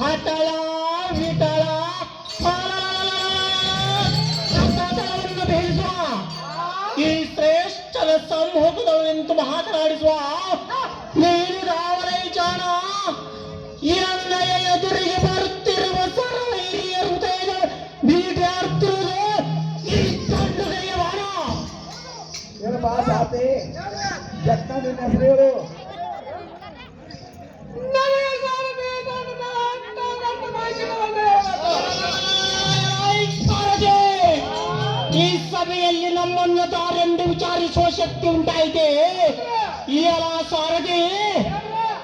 ಹಟಳ ವಿಟಳ ಈ ಶ್ರೇಷ್ಠರ ಎಂದು ಮಾತನಾಡಿಸುವ ನೀನು ರಾವಣೈ ಜಾಣ ಎನ್ನಯ ಎದುರಿಗೆ ಬರುತ್ತಿರುವ ಸರ್ವ ಹಿರಿಯ ಹೃದಯದ ಬೀಗಾಡ್ತಿರುವುದು ಈ ಕಣ್ಣುಗಳಿಗೆ ಬಾಣ ಏನಪ್ಪ ಜಾತಿ ಶಕ್ತಿ ಈ ಅಲ ಸಾರದೆ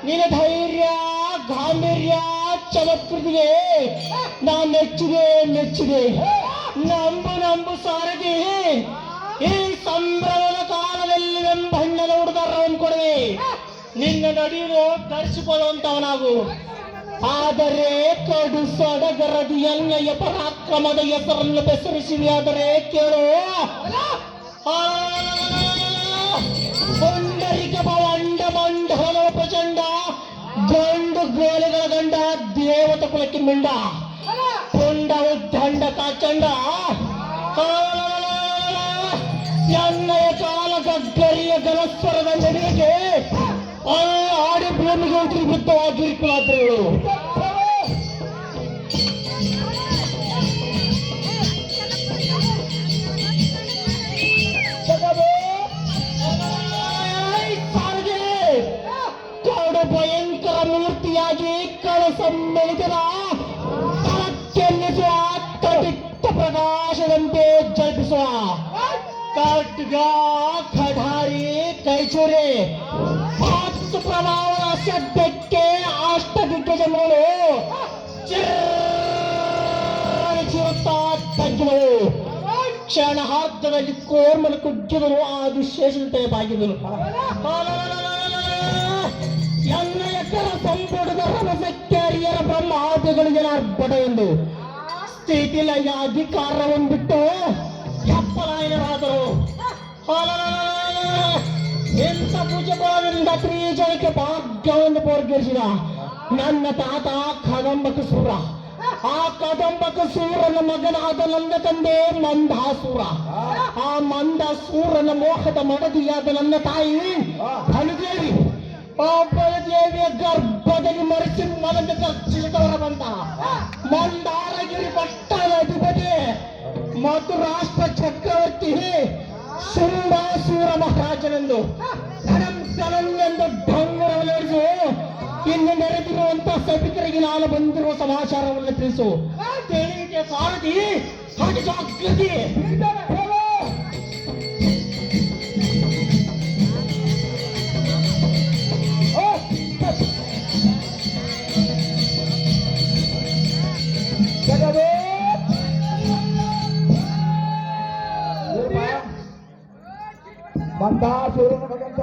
ನಿನ್ನ ಧೈರ್ಯ, ಗಾಂಭೀರ್ಯ ಚಮತ್ಕೃತಿಗೆ ನಾ ಮೆಚ್ಚಿದೆ ಮೆಚ್ಚಿದೆ ನಂಬು ನಂಬು ಸಾರದೆ ಈ ಸಂಭ್ರಮದ ಕಾಲದಲ್ಲಿ ಬಣ್ಣದ ಹುಡುಗರವನ್ನು ಕೊಡುವೆ ನಿನ್ನ ನಡಿಯನ್ನು ಧರಿಸಿಕೊಳ್ಳುವಂತವನಾಗು. ಆದರೆ ಕಡು ಸಡಗರದಿ ಎನ್ನಯ್ಯ ಪರಾಕ್ರಮದ ಹೆಸರನ್ನು ಬೆಸರಿಸಿದೆಯಾದರೆ ಕೇಳು. ಪುಂಡರಿಕ ಬಂಡ ಮಂಡಲ ಪ್ರಚಂಡ ಗಂಡು ಗೋಲೆಗಳ ಗಂಡ, ದೇವತ ಕುಲಕ್ಕೆ ಮಿಂಡ. ಪುಂಡ ಉದ್ದಂಡ ಕಾಚಂಡ. ಎನ್ನಯ ಕಾಲ ಗಗ್ಗರಿಯ ಗಲಸ್ವರದ ನಡಿಗೆ ಆಡಿ ಭೂಮಿಗೆ ಉದುರಿ ಬಿದ್ದವಾಗಿರುತ್ತಲಾದ್ರೆಗಳು ಕಾಡು ಪ್ರಕಾಶದಂತೆ ಜಲ್ಪಿಸುವ ಖಡ್ಗ ಖಡಾರಿ ಕೈಚೂರಿ. ಹತ್ತು ಪ್ರಭಾವದ ಸದ್ಯಕ್ಕೆ ಅಷ್ಟ ದಿಗ್ಗಜಗಳು ಚಿರುತ್ತಾ ತಗ್ಗಿದವು ಕ್ಷಣಾರ್ಧದಲ್ಲಿ ಕೋರ್ಮನ ಕುಗ್ಗಿದರು ಆ ವಿಶೇಷತೆ ಬಾಗಿದರು ಎಲ್ಲ ಎಕ್ಕರ ಸಂಪುಟದ ರಮಸಕ್ಕಾರಿಯರ ಬ್ರಹ್ಮಾದಿಗಳಿಗೆ ನಾರ್ಪಡ ಎಂದು. ಸ್ಥಿತಿಲಯ ಅಧಿಕಾರವನ್ನು ಬಿಟ್ಟು ಎಪ್ಪಲಾಯನರಾದರು ಎಂತ ಭುಜಬಲದಿಂದ ತ್ರೀಜನಕ್ಕೆ ಭಾಗ್ಯವನ್ನು ಪೂರ್ಗರಿಸಿದ ನನ್ನ ತಾತ ಕದಂಬಕ ಸೂರ ಆ ಕದಂಬಕ ಸೂರನ ಮಗನಾದ ನನ್ನ ತಂದೆ ಮಂದಾಸೂರ. ಆ ಮಂದಾಸೂರನ ಮೋಹದ ಮಡದಿಯಾದ ನನ್ನ ತಾಯಿ ಬಲದೇವಿ ಆ ಫಲದೇವಿಯ ಗರ್ಭದಲ್ಲಿ ಮರೆಸಿ ಮಗನ ಖರ್ಚಿಸಿದವರ ಬಂದ. ಮಂದಾರಗಿರಿ ಪಟ್ಟಣ ಅಧಿಪತಿ ಮತ್ತು ರಾಷ್ಟ್ರ ಚಕ್ರವರ್ತಿ ಶುಂಭಾಸೂರ ಮಹಾರಾಜನೆಂದು. ಎಂದು ಡಂಗುರವನ್ನೇರಿಸು ಇನ್ನು ನೆರೆದಿರುವಂತಹ ಸಭಿಕರಿಗೆ ನಾನು ಬಂದಿರುವ ಸಮಾಚಾರವನ್ನು ತಿಳಿಸು. ತಿಳಿಗೆ ಸಾರದಿ ಹಾಗೆ ಜಾಗೃತಿ ಮಂದಾಸೂರನ ಮಗಂತ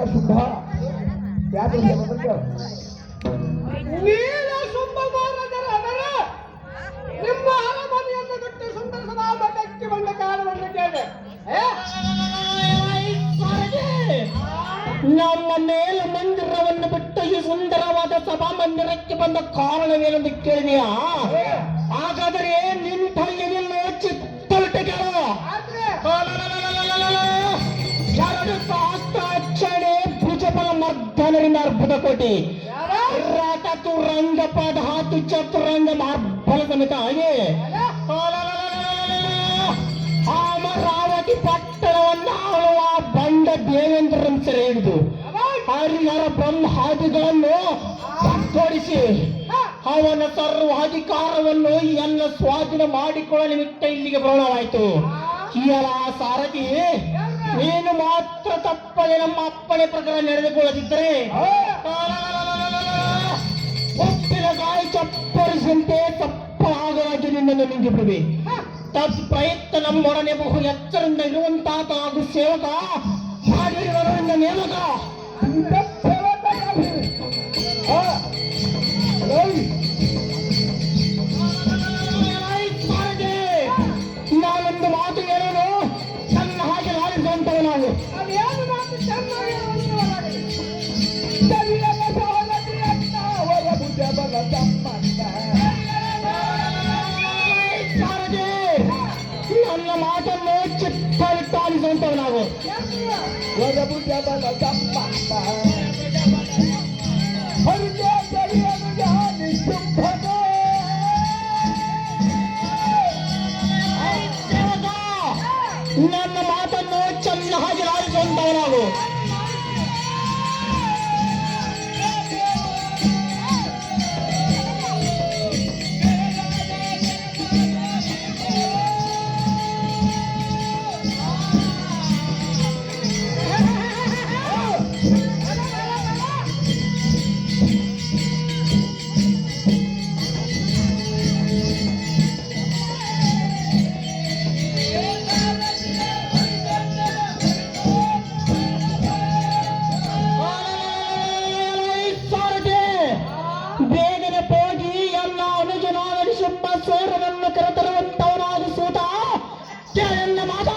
ಯಾಕೆ ನೀಲ ಶುಂಭ ಮಹಾರಾಜರ ಅದರ ನಿಮ್ಮ ಅರಮನೆಯನ್ನು ಬಿಟ್ಟು ಸುಂದರ ಸಮಾಜ ಬೆಕ್ಕಿ ಬಂದ ಕಾರಣವನ್ನು ಕೇಳಿದೆ? ನಮ್ಮ ಮೇಲ ಮಂದಿರವನ್ನು ಬಿಟ್ಟು ಈ ಸುಂದರವಾದ ಸಭಾ ಮಂದಿರಕ್ಕೆ ಬಂದ ಕಾರಣವೇನೆಂದು ಕೇಳಿದೆಯಾ ಕೋಟಿ. ರಾಟತು ರಂಗಪದ ಹಾತು ಚತುರಂಗ ಮಾರ್ಬಲ ಸಮೇತ ಹಾಗೆ. ಅಮರಾವತಿ ಪಟ್ಟಣವನ್ನು ಆಳುವ ಬಂಡ ದೇವೇಂದ್ರನ ಸೆರೆ ಹಿಡಿದು. ಹರಿಹರ ಬ್ರಹ್ಮಾದಿಗಳನ್ನು ತೋರಿಸಿ. ಅವನ ಸರ್ವಾಧಿಕಾರವನ್ನು ಎಲ್ಲ ಸ್ವಾಧೀನ ಮಾಡಿಕೊಳ್ಳ ನಿಮಿತ್ತ ಇಲ್ಲಿಗೆ ಬರೋಣವಾಯಿತು ಕೀಯಲ ಸಾರಥಿ. ನೀನು ಮಾತ್ರ ತಪ್ಪದೆ ನಮ್ಮ ಅಪ್ಪಣೆ ಪ್ರಕಾರ ನಡೆದುಕೊಳ್ಳದಿದ್ದರೆ ಉಪ್ಪಿನಕಾಯಿ ಚಪ್ಪರಿಸಂತೆ ತಪ್ಪಾಗರಾಜು ನಿನ್ನನ್ನು ನಿಂಗೆ ಬಿಡುವೆ. ತತ್ ಪ್ರಯತ್ನ ನಮ್ಮೊಡನೆ ಬಹು ಎಚ್ಚರಿಂದ ಇರುವಂತಹ ಹಾಗೂ ಸೇವಕ ಸೇವಕ, त्या यांना माझा